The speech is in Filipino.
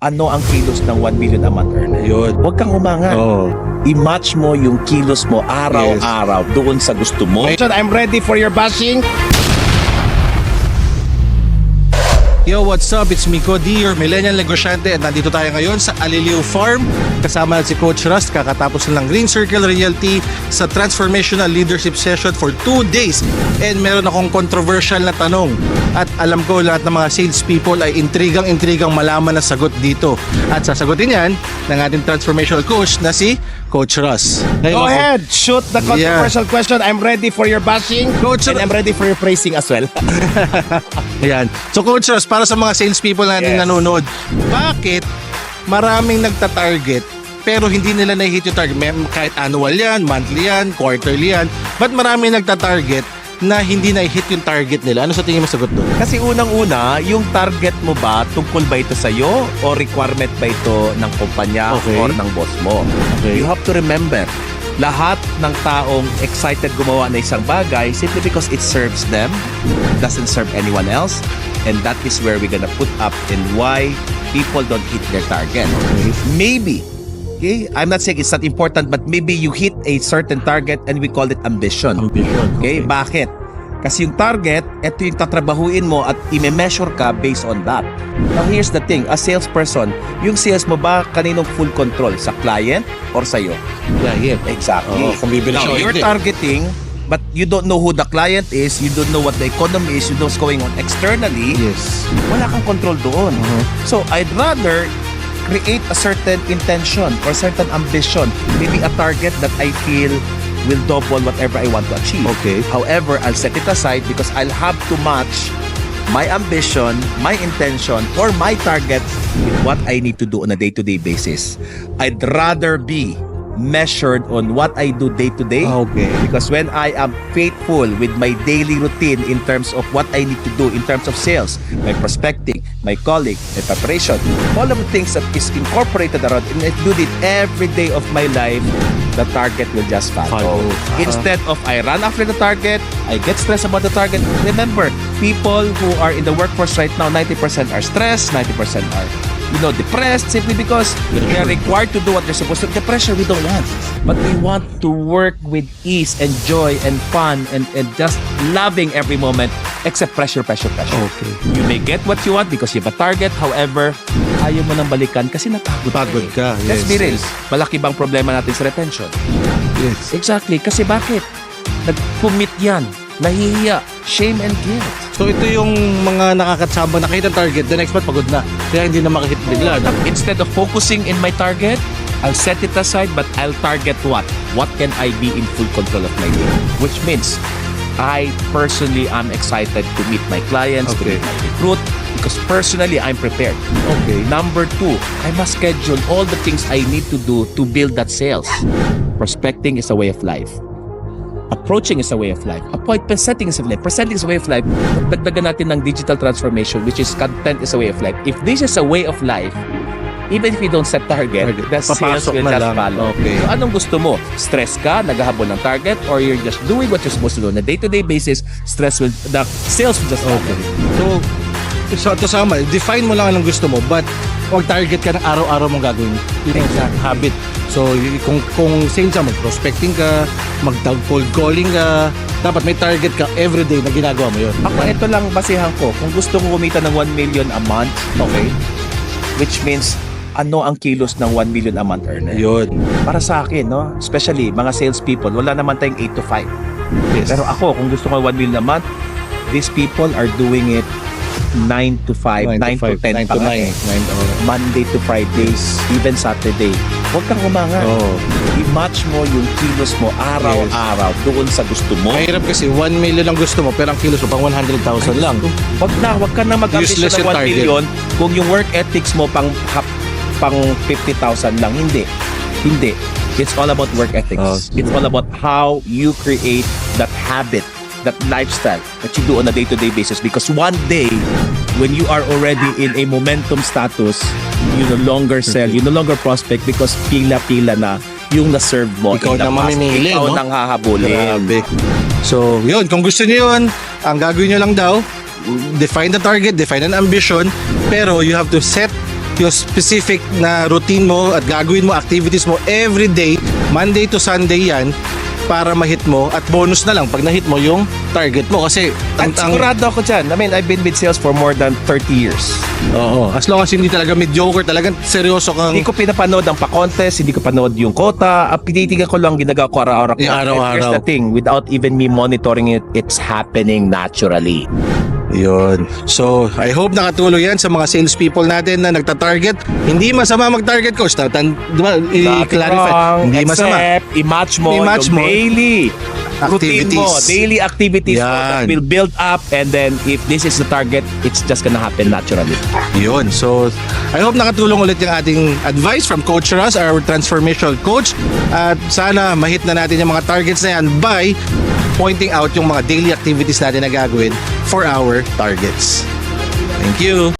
ano ang kilos ng 1 million a month earner. Yun. Huwag kang umangat. Oh. I-match mo yung kilos mo araw-araw doon sa gusto mo. I'm ready for your bashing. Yo, what's up? It's Miko D, your millennial negosyante at nandito tayo ngayon sa Aliliw Farm. Kasama si Coach Rust, kakatapos lang Green Circle Realty sa Transformational Leadership Session for two days. And meron akong controversial na tanong. At alam ko lahat ng mga salespeople ay intrigang-intrigang malaman na sagot dito. At sasagutin yan ng ating transformational coach na si Coach Russ. Go ahead, shoot the controversial question. I'm ready for your bashing. Coach, and I'm ready for your praising as well. Ayan. So Coach Ross, para sa mga salespeople natin Yes. nanonood, bakit maraming nagta-target pero hindi nila na-hit yung target? May, kahit annual yan, monthly yan, quarterly yan. Ba't maraming nagta-target na hindi na-hit yung target nila? Ano sa tingin mo sagot doon? Kasi unang-una, yung target mo ba, tungkol ba ito sa'yo o requirement ba ito ng kumpanya Okay. or ng boss mo? Okay. You have to remember, lahat ng taong excited gumawa ng isang bagay simply because it serves them, doesn't serve anyone else, and that is where we're gonna put up and why people don't hit their target. Maybe, okay, I'm not saying it's not important, but maybe you hit a certain target and we call it ambition. Ambition. Okay, bakit? Kasi yung target, ito yung tatrabahuin mo at i-measure ka based on that. Now here's the thing, as salesperson, yung sales mo ba kaninong full control? Sa client or sa'yo? Client. Exactly. Oo, kung bibili Now, you're hindi. targeting, but you don't know who the client is, you don't know what the economy is, you know what's going on externally, Yes. wala kang control doon. Mhm. So, I'd rather create a certain intention or certain ambition, maybe a target that I feel will double whatever I want to achieve. Okay. However, I'll set it aside because I'll have to match my ambition, my intention, or my target with what I need to do on a day-to-day basis. I'd rather be measured on what I do day-to-day Okay. because when I am faithful with my daily routine in terms of what I need to do in terms of sales, my prospecting, my calling, my preparation, all of the things that is incorporated around and I do it every day of my life, the target will just follow. Follow. Uh-huh. Instead of I run after the target, I get stressed about the target. Remember, people who are in the workforce right now, 90% are stressed, 90% are you know, depressed simply because they are required to do what they're supposed to. The pressure we don't want. But we want to work with ease and joy and fun and, and just loving every moment except pressure, pressure, pressure. Okay. You may get what you want because you have a target. However, ayaw mo nang balikan kasi napagod Pagod ka. Let's Yes, be real. yes. Malaki bang problema natin sa retention? Yes. Exactly. Kasi bakit? Nag-commit yan. Nahihiya. Shame and guilt. So ito yung mga nakakatsamba nakita target, the next month pagod na. Kaya hindi na makahit bigla. No? Instead of focusing in my target, I'll set it aside but I'll target what? What can I be in full control of my day? Which means I personally am excited to meet my clients, to Okay. meet my recruit, because personally I'm prepared. Okay. Number two, I must schedule all the things I need to do to build that sales. Prospecting is a way of life. Approaching is a way of life. Appointment setting is a way of life. Presenting is a way of life. Dagdagan natin ng digital transformation, which is content is a way of life. If this is a way of life, even if you don't set target, Target. the sales Papasok will just lang. follow. Okay. So anong gusto mo? Stress ka, naghahabol ng target, or you're just doing what you're supposed to do on a day-to-day basis, stress will, the sales will just follow. Okay. So, so to sama, define mo lang anong gusto mo, but huwag target ka ng araw-araw mong gagawin. Yun yung Exactly. habit. So, kung, kung sales ka, mag-prospecting ka, mag-cold calling ka, dapat may target ka everyday na ginagawa mo yun. Ako, ito lang basihan ko. Kung gusto ko kumita ng 1 million a month, okay? Which means, ano ang kilos ng 1 million a month earner? Yun. Para sa akin, no? Especially, mga salespeople, wala naman tayong 8 to 5. Yes. Pero ako, kung gusto ko 1 million a month, these people are doing it 9 to 5, 9, to 10 9 pa to nga 9. eh. 9 to Monday to Fridays, even Saturday. Huwag kang umangat. Oh. I-match mo yung kilos mo araw-araw doon sa gusto mo. Mahirap kasi 1 million ang gusto mo, pero ang kilos mo pang 100,000 lang. Wag na, wag ka na mag-ambisyon Useless ng 1 yung target. million kung yung work ethics mo pang hap- pang 50,000 lang. Hindi. Hindi. It's all about work ethics. Oh. It's all about how you create that habit, that lifestyle that you do on a day-to-day basis. Because one day, when you are already in a momentum status, you no longer sell, you no longer prospect because pila-pila na yung na-serve mo. Ikaw na mamimili, Ikaw no? nang hahabulin. Grabe. So, yun. Kung gusto niyo yun, ang gagawin niyo lang daw, define the target, define an ambition, pero you have to set yung specific na routine mo at gagawin mo, activities mo every day, Monday to Sunday yan, para ma-hit mo at bonus na lang pag na-hit mo yung target mo kasi At sigurado ako dyan. I mean, I've been with sales for more than 30 years. Oo, as long as hindi talaga mediocre, talagang seryoso kang Hindi ko pinapanood ang pa-contest, hindi ko panood yung quota. Ang pinitigan ko lang ginagawa ko araw-araw. Yeah, araw-araw. Here's the thing, without even me monitoring it, it's happening naturally. Yun. So, I hope nakatulong yan sa mga salespeople natin na nagta-target. Hindi masama mag-target coach. Tatan, di ba, Nothing i-clarify. wrong, Hindi masama. except i-match mo I-match yung mo. daily routine mo, daily activities mo that will build up and then if this is the target, it's just gonna happen naturally. Yun. So, I hope nakatulong ulit yung ating advice from Coach Russ, our transformational coach. At sana mahit na natin yung mga targets na yan by pointing out yung mga daily activities natin na gagawin for our targets. Thank you.